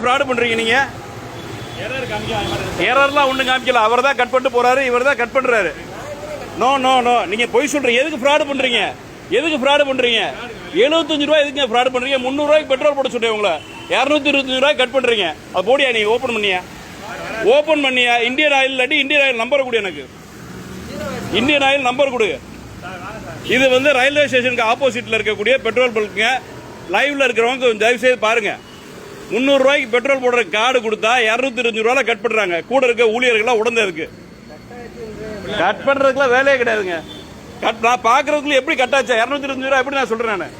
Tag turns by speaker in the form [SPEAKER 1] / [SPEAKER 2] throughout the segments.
[SPEAKER 1] Fraud பண்றீங்க நீங்க? ஏரர்லாம் ஒண்ணும் காமிக்கல. அவர் தான் கட் பண்ணிட்டு போறாரு இவர் தான் கட் பண்றாரு. நோ நோ நோ நீங்க பொய் சொல்றீங்க எதுக்கு ஃப்ராடு பண்றீங்க? எதுக்கு ஃப்ராடு பண்றீங்க? 75 ரூபாய் எதுக்கு ஃப்ராடு பண்றீங்க? 300 ரூபாய்க்கு பெட்ரோல் போட சொல்றேன் உங்களை. 225 ரூபாய் கட் பண்றீங்க. அது போடியா நீ? ஓபன் பண்ணியா? ஓபன் பண்ணியா? இந்தியன் ஆயில் இல்லாட்டி இந்தியன் ஆயில் நம்பர் கொடு எனக்கு. இந்தியன் ஆயில் நம்பர் கொடு. இது வந்து ரயில்வே ஸ்டேஷனுக்கு ஆப்போசிட்ல இருக்கக்கூடிய பெட்ரோல் பல்க்குங்க லைவ்ல இருக்கிறவங்க செய்து பாருங்க. செய்து பாருங்க முந்நூறு ரூபாய்க்கு பெட்ரோல் போடுற கார்டு கொடுத்தா இரநூத்தி இருபது ரூபாய் கட் பண்றாங்க. கூட இருக்க ஊழியர்கள்லாம் உடந்ததுக்கு கட் பண்றதுக்குலாம் வேலையே கிடையாதுங்க. கட் நான் பாக்குறதுக்குள்ள எப்படி கட் ஆச்சு? இரநூத்தி இருபது ரூபாய் எப்படி நான் சொல்றேன் நான்?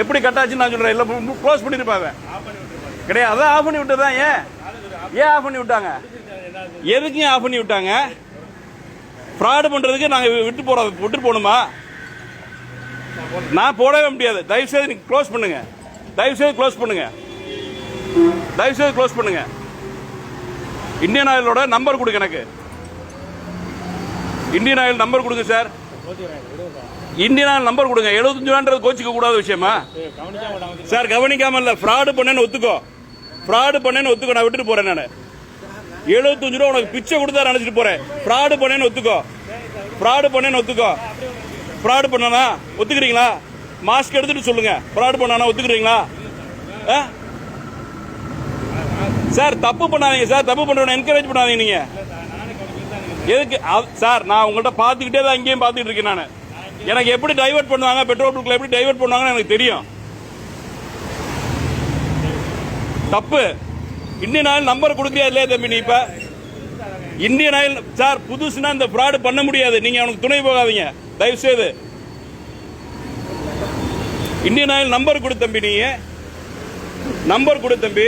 [SPEAKER 1] எப்படி கட் ஆச்சுன்னு நான் சொல்றேன். இல்ல க்ளோஸ் பண்ணிருப்பாங்க கிடையாது அதான் ஆஃப் பண்ணி விட்டதான் ஏன்? ஏன் ஆஃப் பண்ணி விட்டாங்க? எதுக்கு ஆஃப் பண்ணி விட்டாங்க? ஃப்ராடு பண்றதுக்கு நாங்க விட்டு போறோம் விட்டு போகணுமா? நான் போடவே முடியாது. தயவு செய்து நீங்க க்ளோஸ் பண்ணுங்க. தயவு செய்து க்ளோஸ் பண்ணுங்க. தயவு செய்து க்ளோஸ் பண்ணுங்க இந்தியன் ஆயிலோட நம்பர் கொடுங்க எனக்கு. இந்தியன் ஆயில் நம்பர் கொடுங்க சார் இந்தியன் ஆயில் நம்பர் கொடுங்க. 75 ரூபான்றது கோச்சிக்க கூடாத விஷயமா? சார் கவனிக்காம இல்ல. ஃப்ராடு பண்ணேன்னு ஒத்துக்கோ. ஃப்ராடு பண்ணேன்னு ஒத்துக்கோ. நான் விட்டுட்டு போறேன் நான். 75 ரூபா உனக்கு பிச்சை கொடுத்தா நினைச்சிட்டு போறேன். ஃப்ராடு பண்ணேன்னு ஒத்துக்கோ. ஃப்ராடு பண்ணேன்னு ஒத்துக்கோ. ஃப்ராடு பண்ணனா ஒத்துக்கிறீங்களா? மாஸ்க் எடுத்துட்டு சொல்லுங்க. ஃப்ராடு பண்ணானா ஒத்துக்கிறீங்களா? ஆ? சார் தப்பு பண்ணாதீங்க சார் தப்பு பண்றவன என்கரேஜ் பண்ணாதீங்க நீங்கள் எதுக்கு? சார் நான் உங்கள்கிட்ட பார்த்துக்கிட்டே தான் அங்கேயும் பார்த்துட்டு இருக்கேன் நான். எனக்கு எப்படி டைவர்ட் பண்ணுவாங்க பெட்ரோல் பங்க்கில் எப்படி டைவர்ட் பண்ணுவாங்கன்னு எனக்கு தெரியும். தப்பு. இந்தியன் ஆயில் நம்பர் கொடுக்குறியா இல்லையா தம்பி நீ இப்போ? இந்தியன் ஆயில் சார் புதுசுனா இந்த ஃப்ராடு பண்ண முடியாது. நீங்கள் அவனுக்கு துணை போகாதீங்க. தயவு செய்து இந்தியன் ஆயில் நம்பர் கொடு தம்பி நீ. நம்பர் கொடு தம்பி.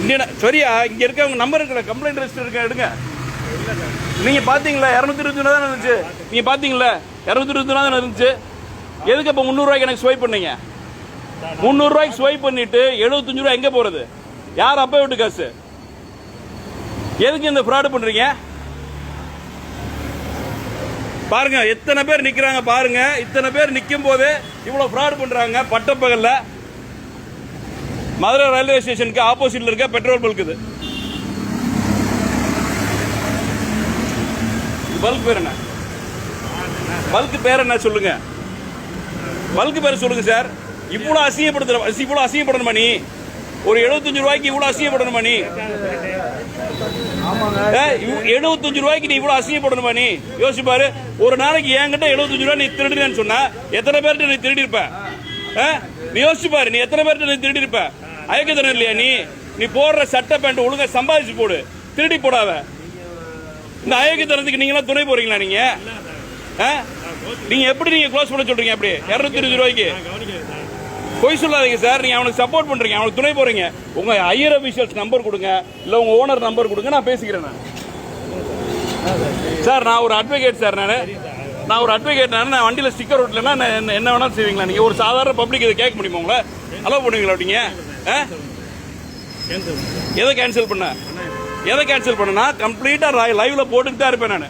[SPEAKER 1] இந்தியன் சரியா இங்கே இருக்க உங்கள் நம்பர் இருக்கல கம்ப்ளைண்ட் ரெஜிஸ்டர் இருக்க எடுங்க. நீங்கள் பார்த்தீங்களா இரநூத்தி இருபத்தி தான் இருந்துச்சு. நீங்கள் பார்த்தீங்களா இரநூத்தி இருபத்தி ஒன்று தான் இருந்துச்சு. எதுக்கு இப்போ முந்நூறுரூவாய்க்கு எனக்கு ஸ்வைப் பண்ணீங்க? முந்நூறுரூவாய்க்கு ஸ்வைப் பண்ணிட்டு 75 ரூபாய் எங்கே போகிறது யார் அப்போ விட்டு காசு? எதுக்கு இந்த ஃப்ராடு பண்ணுறீங்க பாருங்க எத்தனை பேர் நிற்கிறாங்க பாருங்க. இத்தனை பேர் நிற்கும் போது இவ்வளோ ஃப்ராடு பண்ணுறாங்க பட்டப்பகலில். மதுரை ரயில்வே ஸ்டேஷனுக்கு ஆப்போசிட்ல இருக்க பெட்ரோல் பல்க் இது. பல்க் பேர் என்ன? பல்க் பேர் என்ன சொல்லுங்க? பல்க் பேர் சொல்லுங்க சார். இவ்வளவு அசிங்கப்படுத்துற இவ்வளவு அசிங்கப்படணுமா நீ? ஒரு 75 ரூபாய்க்கு இவ்வளவு அசிங்கப்படணுமா நீ? எழுபத்தஞ்சு ரூபாய்க்கு நீ இவ்வளவு அசிங்கப்படணுமா நீ? யோசிச்சு பாரு. ஒரு நாளைக்கு என்கிட்ட 75 ரூபாய் நீ திருடுறேன்னு சொன்னா எத்தனை பேர்கிட்ட நீ திருடி இருப்ப நீ யோசிச்சு பாரு நீ எத்தனை பேர்கிட்ட நீ திருடி இருப்ப அயக்கத்தனம் இல்லையா நீ? நீ போடுற சட்டை பேண்ட் ஒழுங்கா சம்பாதிச்சு போடு. திருடி போடாத. இந்த அயோக்கியத்தனத்துக்கு நீங்க எல்லாம் துணை போறீங்களா நீங்க? ஆ? நீங்க எப்படி நீங்க க்ளோஸ் பண்ண சொல்றீங்க அப்படி? 220 ரூபாய்க்கு. பொய் சொல்லாதீங்க சார் நீங்க அவனுக்கு சப்போர்ட் பண்றீங்க. அவனுக்கு துணை போறீங்க. உங்க ஹையர் அபிஷியல்ஸ் நம்பர் கொடுங்க. இல்ல உங்க ஓனர் நம்பர் கொடுங்க. நான் பேசிக்கிறேன் நான். சார் நான் ஒரு அட்வொகேட் சார் நான். நான் ஒரு அட்வொகேட் நான். நான் வண்டியில் ஸ்டிக்கர் ஒட்டலன்னா நான் என்ன என்ன வேணாலும் செய்வீங்களா நீங்க? ஒரு சாதாரண பப்ளிக் இதை கேட்க முடியுமா உங்களை? அலோவ் பண்ணுவீங்களா அப்படிங்க எதை கேன்சல் பண்ண? எதை கேன்சல் பண்ணனா கம்ப்ளீட்டா லைவ்ல போட்டுட்டு தான் இருப்பேன் நான்.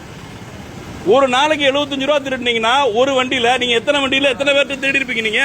[SPEAKER 1] ஒரு நாளைக்கு 75 ரூபா திருட்டினீங்கன்னா ஒரு வண்டியில நீங்க எத்தனை வண்டியில எத்தனை பேர்ட்ட திருடி இருப்பீங்க நீங்க?